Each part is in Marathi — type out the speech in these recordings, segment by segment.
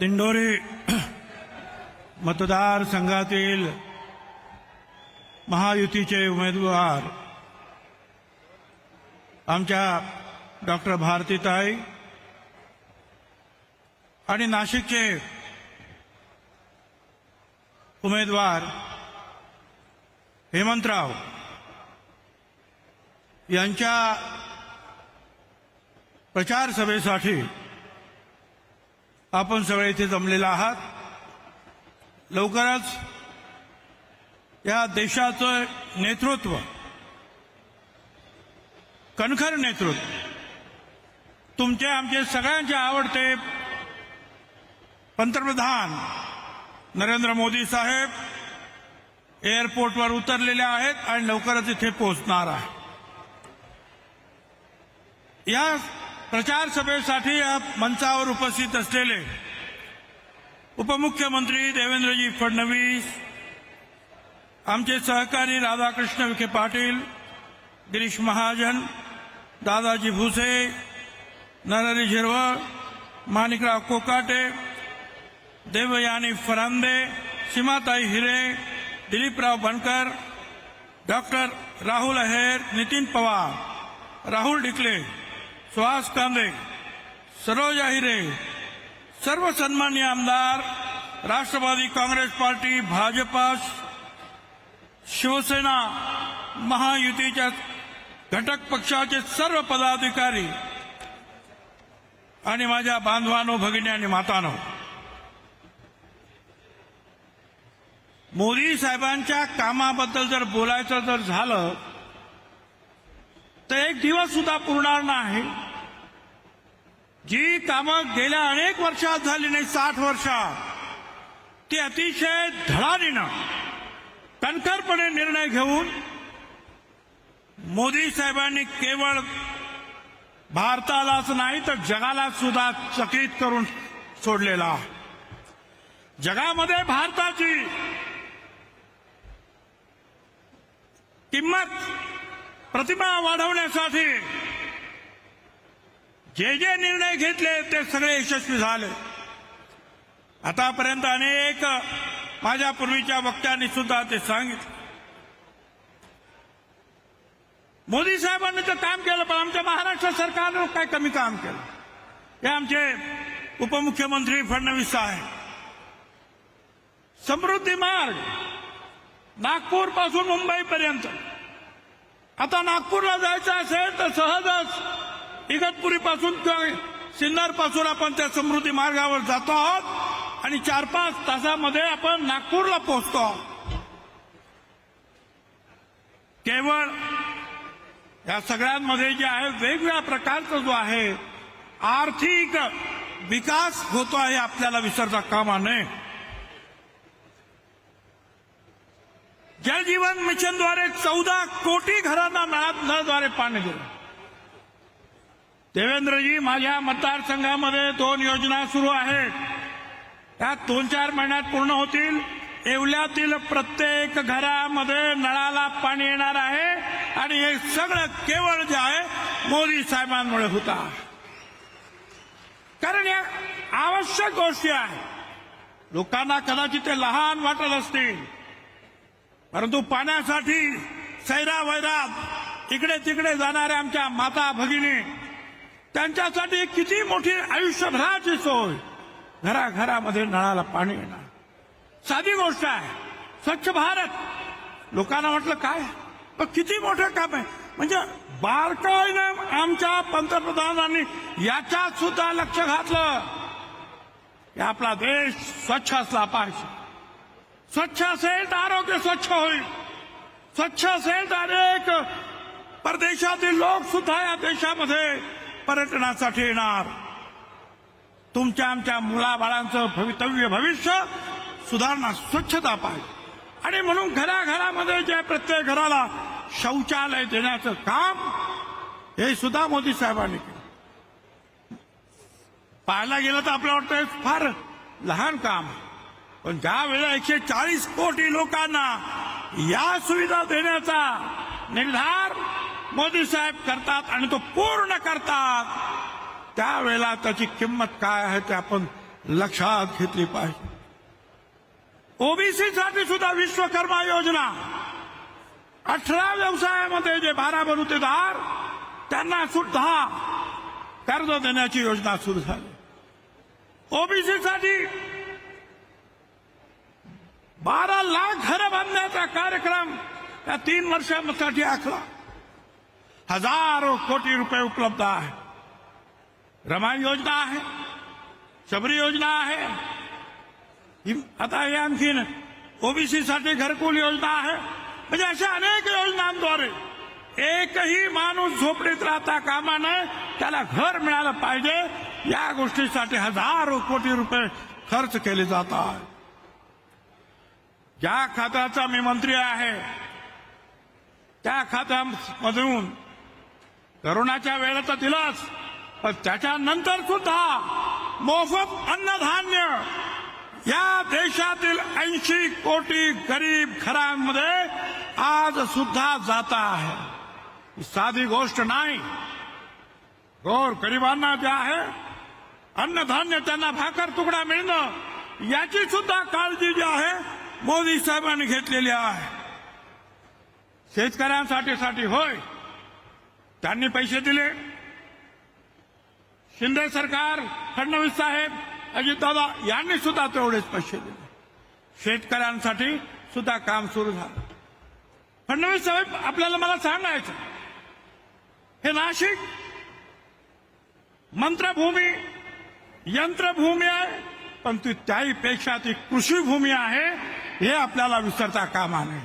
दिंडोरी मतदारसंघातील महायुतीचे उमेदवार आमच्या डॉक्टर भारतीताई आणि नाशिकचे उमेदवार हेमंतराव यांच्या प्रचार सभेसाठी आपण सगळे इथे जमलेला आहात. लवकरच या देशाचं नेतृत्व कणखर नेतृत्व तुमचे आमचे सगळ्यांचे आवडते पंतप्रधान नरेंद्र मोदी साहेब एअरपोर्टवर उतरलेले आहेत आणि लवकरच इथे पोहोचणार आहे या प्रचार सभेसाठी या मंचावर उपस्थित असलेले उपमुख्यमंत्री देवेंद्रजी फडणवीस आमचे सहकारी राधाकृष्ण विखे पाटील गिरीश महाजन दादाजी भुसे नरहरी झिरवळ माणिकराव कोकाटे देवयानी फरांदे सीमाताई हिरे दिलीपराव बनकर डॉक्टर राहुल अहेर नितीन पवार राहुल डिकले सुहास कांदे सरोज अहिरे सर्व सन्मान्य आमदार राष्ट्रवादी काँग्रेस पार्टी भाजपा शिवसेना महायुतीच्या घटक पक्षाचे सर्व पदाधिकारी आणि माझ्या बांधवानो भगिनी आणि मातानो मोदी साहेबांच्या कामाबद्दल जर बोलायचं जर झालं तर एक दिवस सुद्धा पुरणार नाही. जी कामं गेल्या अनेक वर्षात झाली नाही साठ वर्षात ती अतिशय धडाडीनं कणखरपणे निर्णय घेऊन मोदी साहेबांनी केवळ भारतालाच नाही तर जगाला सुद्धा चकित करून सोडलेला जगामध्ये भारताची किंमत प्रतिमा वाढवण्यासाठी जे जे निर्णय घेतले ते सगळे यशस्वी झाले. आतापर्यंत अनेक माझ्या पूर्वीच्या वक्त्यांनी सुद्धा ते सांगितलं. मोदी साहेबांनी तर काम केलं पण आमच्या महाराष्ट्र सरकारनं काय कमी काम केलं? हे आमचे उपमुख्यमंत्री फडणवीस साहेब. समृद्धी मार्ग नागपूरपासून मुंबईपर्यंत. आता नागपूरला जायचं असेल तर सहजच इगतपुरी पासून किंवा सिन्नरपासून आपण त्या समृद्धी मार्गावर जातो आहोत आणि चार पाच तासामध्ये आपण नागपूरला पोहोचतो आहोत. केवळ या सगळ्यांमध्ये जे आहे वेगवेगळ्या प्रकारचा जो आहे आर्थिक विकास होतो आहे आपल्याला विसरता कामा नये. जलजीवन मिशनद्वारे चौदा कोटी घरांना नळात नळद्वारे पाणी दिलं. देवेंद्रजी माझ्या मतदारसंघामध्ये दोन योजना सुरू आहेत. त्या दोन चार महिन्यात पूर्ण होतील. येवल्यातील प्रत्येक घरामध्ये नळाला पाणी येणार आहे आणि हे सगळं केवळ जे आहे मोदी साहेबांमुळे होता. कारण या आवश्यक गोष्टी आहेत. लोकांना कदाचित ते लहान वाटत असतील. परंतु पाण्यासाठी सैरा वैरात इकडे तिकडे जाणाऱ्या आमच्या माता भगिनी त्यांच्यासाठी किती मोठी आयुष्यभराची सोय. घराघरामध्ये नळाला पाणी येणार. साधी गोष्ट आहे स्वच्छ भारत. लोकांना म्हटलं काय? पण किती मोठं काम आहे. म्हणजे बारकाईनं आमच्या पंतप्रधानांनी याच्यात सुद्धा लक्ष घातलं. की आपला देश स्वच्छ असला पाहिजे. स्वच्छ असेल तर आरोग्य स्वच्छ होईल. स्वच्छ असेल तर अनेक परदेशातील लोक सुद्धा या देशामध्ये पर्यटनासाठी येणार. तुमच्या आमच्या मुलाबाळांचं भवितव्य भविष्य सुधारणा स्वच्छता पाहिजे. आणि म्हणून घराघरामध्ये जे प्रत्येक घराला शौचालय देण्याचं काम हे सुद्धा मोदी साहेबांनी केलं. पाहायला गेलं तर आपल्याला वाटतं फार लहान काम आहे. पण ज्या वेळेला एकशे चाळीस कोटी लोकांना या सुविधा देण्याचा निर्धार मोदी साहेब करतात आणि तो पूर्ण करतात त्यावेळेला त्याची किंमत काय आहे ते आपण लक्षात घेतली पाहिजे. ओबीसीसाठी सुद्धा विश्वकर्मा योजना. अठरा व्यवसायामध्ये जे बारा बलुतेदार त्यांना सुद्धा कर्ज देण्याची योजना सुरू झाली. ओबीसीसाठी बारा लाख घरं बांधण्याचा कार्यक्रम या तीन वर्षांसाठी आखला. हजारो कोटी रुपये उपलब्ध आहे. रमाई योजना आहे. शबरी योजना आहे. आता हे आणखीन ओबीसीसाठी घरकुल योजना आहे. म्हणजे अशा अनेक योजनांद्वारे एकही माणूस झोपडीत राहता कामा नये त्याला घर मिळालं पाहिजे. या गोष्टीसाठी हजारो कोटी रुपये खर्च केले जातात. ज्या खात्याचा मी मंत्री आहे त्या खात्यामधून करोनाच्या वेळेचा तर पण त्याच्यानंतर सुद्धा मोफत अन्नधान्य या देशातील ऐंशी कोटी गरीब घरांमध्ये आज सुद्धा जात आहे. साधी गोष्ट नाही. गोर गरिबांना जे आहे अन्नधान्य त्यांना भाकर तुकडा मिळणं याची सुद्धा काळजी जी आहे मोदी साहेबांनी घेतलेली आहे. शेतकऱ्यांसाठी साठी होय. त्यांनी पैसे दिले. शिंदे सरकार फडणवीस साहेब अजितदादा यांनी सुद्धा तेवढेच पैसे दिले. शेतकऱ्यांसाठी सुद्धा काम सुरू झालं. फडणवीस साहेब आपल्याला मला सांगायचं हे नाशिक मंत्रभूमी यंत्रभूमी आहे पण ती त्याहीपेक्षा ती कृषीभूमी आहे. हे आपल्याला विसरता कामा नये.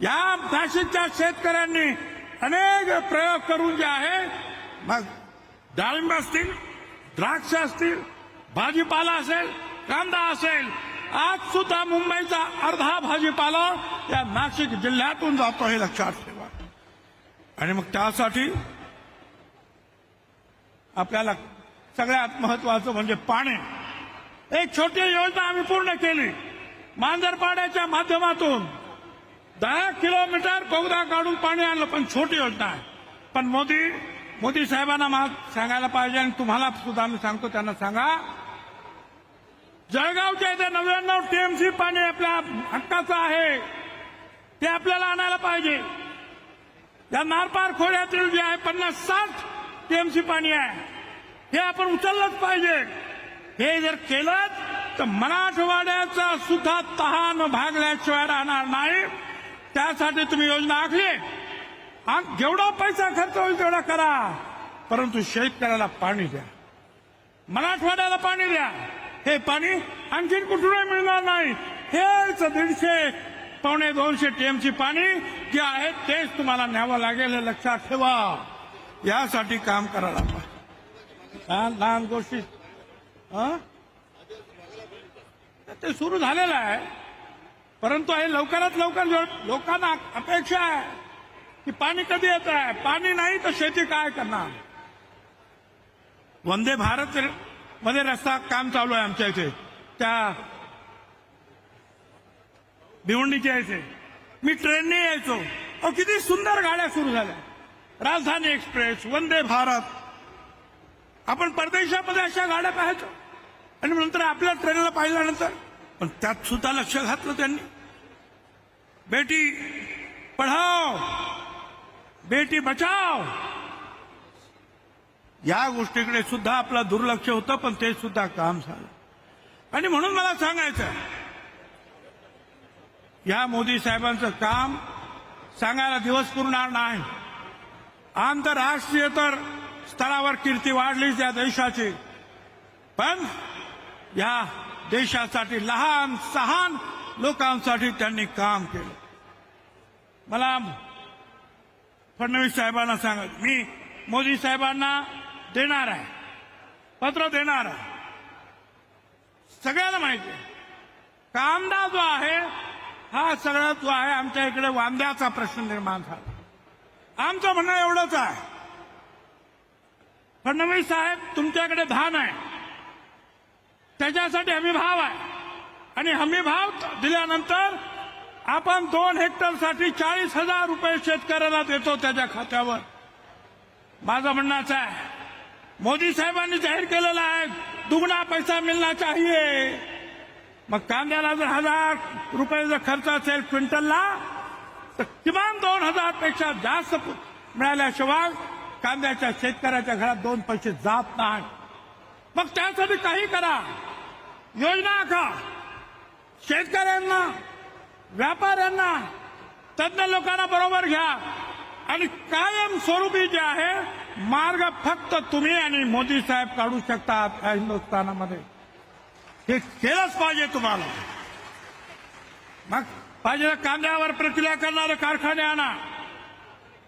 या नाशिकच्या शेतकऱ्यांनी अनेक प्रयोग करून जे आहे मग डाळिंब असतील द्राक्ष असतील भाजीपाला असेल कांदा असेल आज सुद्धा मुंबईचा अर्धा भाजीपाला या नाशिक जिल्ह्यातून जातो हे लक्षात ठेवा. आणि मग त्यासाठी आपल्याला सगळ्यात महत्वाचं म्हणजे पाणी. एक छोटी योजना आम्ही पूर्ण केली. मांजरपाड्याच्या माध्यमातून दहा किलोमीटर बोगदा काढून पाणी आणलं पण छोटी योजना आहे. पण मोदी मोदी साहेबांना मला सांगायला पाहिजे आणि तुम्हाला सुद्धा मी सांगतो त्यांना सांगा. जळगावच्या इथे नव्याण्णव टीएमसी पाणी आपल्या हक्काचं आहे. ते आपल्याला आणायला पाहिजे. या नारपार खोऱ्यातील जे आहे पन्नास साठ टीएमसी पाणी आहे. हे आपण उचललंच पाहिजे. हे जर केलंच तर मराठवाड्याचा सुद्धा तहान भागल्याशिवाय राहणार नाही. त्यासाठी तुम्ही योजना आखली. आणि जेवढा पैसा खर्च होईल तेवढा करा. परंतु शेतकऱ्याला पाणी द्या. मराठवाड्याला पाणी द्या. हे पाणी आणखीन कुठूनही मिळणार नाही. हेच दीडशे पावणे दोनशे टीएमची पाणी जे आहे तेच तुम्हाला न्यावं लागेल हे लक्षात ठेवा. यासाठी काम करायला पाहिजे लहान लहान गोष्टी. हं? ते सुरू झालेलं आहे. परंतु हे लवकरात लवकर लोकांना अपेक्षा आहे की पाणी कधी येत आहे पाणी नाही तर शेती काय करणार? वंदे भारत मध्ये रस्ता काम चालू आहे आमच्या इथे. त्या भिवंडीच्या इथे. मी ट्रेनने यायचो. अ किती सुंदर गाड्या सुरू झाल्या. राजधानी एक्सप्रेस वंदे भारत. आपण परदेशामध्ये अशा गाड्या पाहायचो. आणि नंतर आपल्या ट्रेनला पाहिल्यानंतर पण त्यात सुद्धा लक्ष घातलं त्यांनी. बेटी पढाव. बेटी बचाव. या गोष्टीकडे सुद्धा आपलं दुर्लक्ष होतं पण ते सुद्धा काम झालं. आणि म्हणून मला सांगायचं या मोदी साहेबांचं काम सांगायला दिवस पुरणार नाही. आंतरराष्ट्रीय तर स्तरावर कीर्ती वाढलीच या देशाची. पण या देशासाठी लहान सहान लोकांसाठी त्यांनी काम केलं. मला फडणवीस साहेबांना सांगत मी मोदी साहेबांना देणार आहे पत्र देणार आहे. सगळ्यांना माहिती आहे. कांदा जो आहे हा सगळा जो आहे आमच्या इकडे वांद्याचा प्रश्न निर्माण झाला. आमचं म्हणणं एवढंच आहे. फडणवीस साहेब तुमच्याकडे धान आहे. त्याच्यासाठी हमी भाव आहे. आणि हमी भाव दिल्यानंतर आपण दोन हेक्टरसाठी चाळीस हजार रुपये शेतकऱ्याला देतो त्याच्या खात्यावर. माझं म्हणणं असं आहे मोदी साहेबांनी जाहीर केलेला आहे दुगणा पैसा मिळणार चाहिए. मग कांद्याला जर हजार रुपये जर खर्च असेल क्विंटलला तर किमान दोन हजारपेक्षा जास्त मिळाल्याशिवाय कांद्याच्या शेतकऱ्याच्या घरात दोन पैसे जात नाही. मग त्यासाठी काही करा. योजना आखा. शेतकऱ्यांना व्यापाऱ्यांना तज्ञ लोकांना बरोबर घ्या. आणि कायम स्वरूपी जे आहे मार्ग फक्त तुम्ही आणि मोदी साहेब काढू शकतात या हिंदुस्थानामध्ये. हे केलंच पाहिजे तुम्हाला. मग पाहिजे कांद्यावर प्रक्रिया करणारे कारखाने आणा.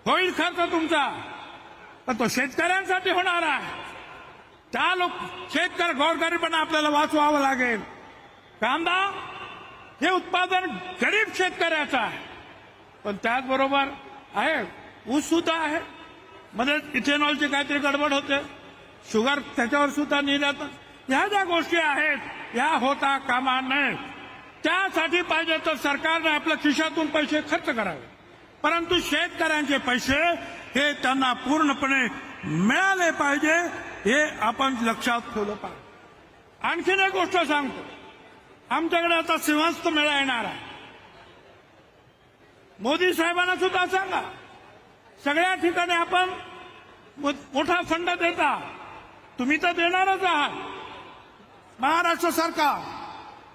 होईल खर्च तुमचा. पण तो शेतकऱ्यांसाठी होणार आहे. त्या लोक शेतकरी गोरगरीबांना आपल्याला वाचवावं लागेल. कांदा हे उत्पादन गरीब शेतकऱ्याचं आहे. पण त्याचबरोबर आहे ऊस सुद्धा आहे. म्हणजे मध्ये इथेनॉलची काहीतरी गडबड होते. शुगर त्याच्यावर सुद्धा निर्यात ह्या ज्या गोष्टी आहेत ह्या होता कामा नये. त्यासाठी पाहिजे तर सरकारने आपल्या खिशातून पैसे खर्च करावे. परंतु शेतकऱ्यांचे पैसे हे त्यांना पूर्णपणे मिळाले पाहिजे. हे आपण लक्षात ठेवलं पाहिजे. आणखीन एक गोष्ट सांगतो. आमच्याकडे आता सिंहस्थ मेळा येणार आहे. मोदी साहेबांना सुद्धा सांगा. सगळ्या ठिकाणी आपण मोठा फंड देता तुम्ही तर देणारच आहात. महाराष्ट्र सरकार.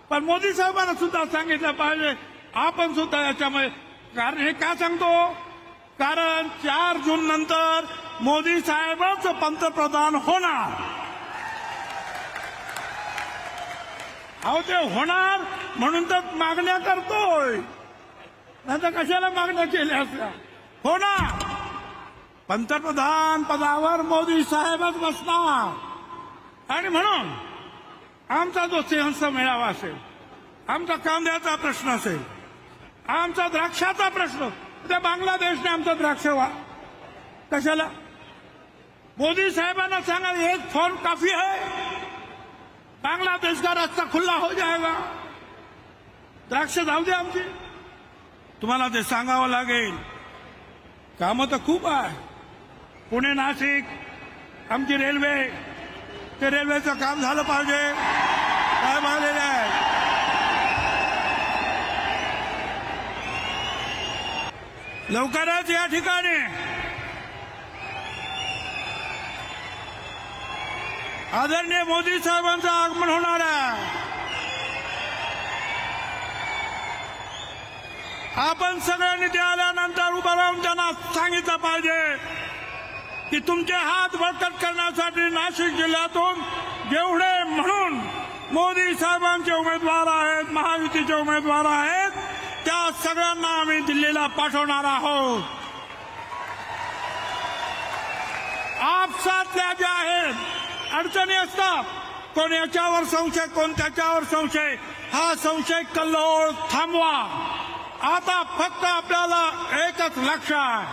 पण मोदी साहेबांना सुद्धा सांगितलं पाहिजे. आपण सुद्धा याच्यामध्ये कारण हे का सांगतो? कारण चार जून नंतर मोदी साहेबच पंतप्रधान होणार. अहो ते होणार म्हणून तर मागण्या करतोय. नाही तर कशाला मागण्या केल्या असल्या? होणार. पंतप्रधान पदावर मोदी साहेबच बसणार. आणि म्हणून आमचा जो सिंहस्थ मेळावा असेल आमचा कांद्याचा प्रश्न असेल आमचा द्राक्षाचा प्रश्न त्या बांगलादेशने आमचा द्राक्ष वा कशाला? मोदी साहेबांना सांगा एक फोन काफी है बांग्लादेश का रस्ता खुला हो जाएगा द्राक्ष जाऊ दे आमची. तुम्हाला ते सांगावं लागेल. कामं तर खूप आहे. पुणे नाशिक आमची रेल्वे. ते रेल्वेचं काम झालं पाहिजे. काय झालेलं आहे लवकरच या ठिकाणी. आदरणीय मोदी साहेबांचं आगमन होणार आहे. आपण सगळ्यांनी ते आल्यानंतर उभं राहून त्यांना सांगितलं पाहिजे की तुमचे हात बळकट करण्यासाठी नाशिक जिल्ह्यातून जेवढे म्हणून मोदी साहेबांचे उमेदवार आहेत महायुतीचे उमेदवार आहेत सगळ्यांना आम्ही दिल्लीला पाठवणार आहोत. आपसातल्या ज्या आहेत अडचणी असतात कोण याच्यावर संशय कोण त्याच्यावर संशय हा संशय कल्लोळ थांबवा. आता फक्त आपल्याला एकच लक्ष आहे.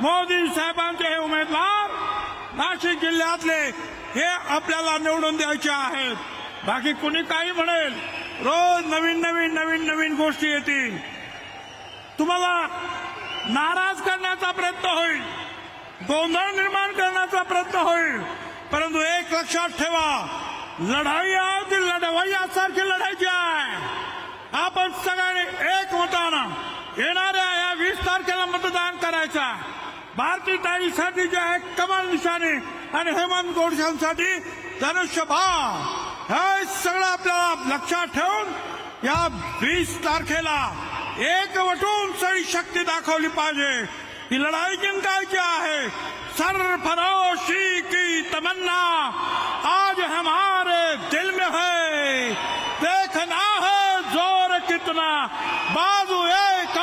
मोदी साहेबांचे हे उमेदवार नाशिक जिल्ह्यातले हे आपल्याला निवडून द्यायचे आहेत. बाकी कुणी काही म्हणेल रोज नवीन नवीन नवीन नवीन गोष्टी येतील. तुम्हाला नाराज करण्याचा प्रयत्न होईल गोंधळ निर्माण करण्याचा प्रयत्न होईल परंतु एक लक्षात ठेवा लढाई आहे ती लढवय्यासारखी लढायची आहे. आपण सगळ्यांनी एक एकमतानं येणाऱ्या या वीस तारखेला मतदान करायचं भारतीय ताईसाठी जे आहे कमल निशाणी आणि हेमंत गोडशांसाठी धनुष्यभाव हे सगळं आपल्याला लक्षात ठेवून या वीस तारखेला एकवटून सळी शक्ती दाखवली पाहिजे. ही लढाई जिंकायची आहे. सरफरोशी की तमन्ना. आज हमारे दिल में है. देखना है जोर कितना. बाजू एक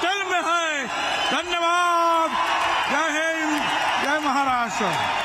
दिल में है. धन्यवाद. जय हिंद. जय महाराष्ट्र.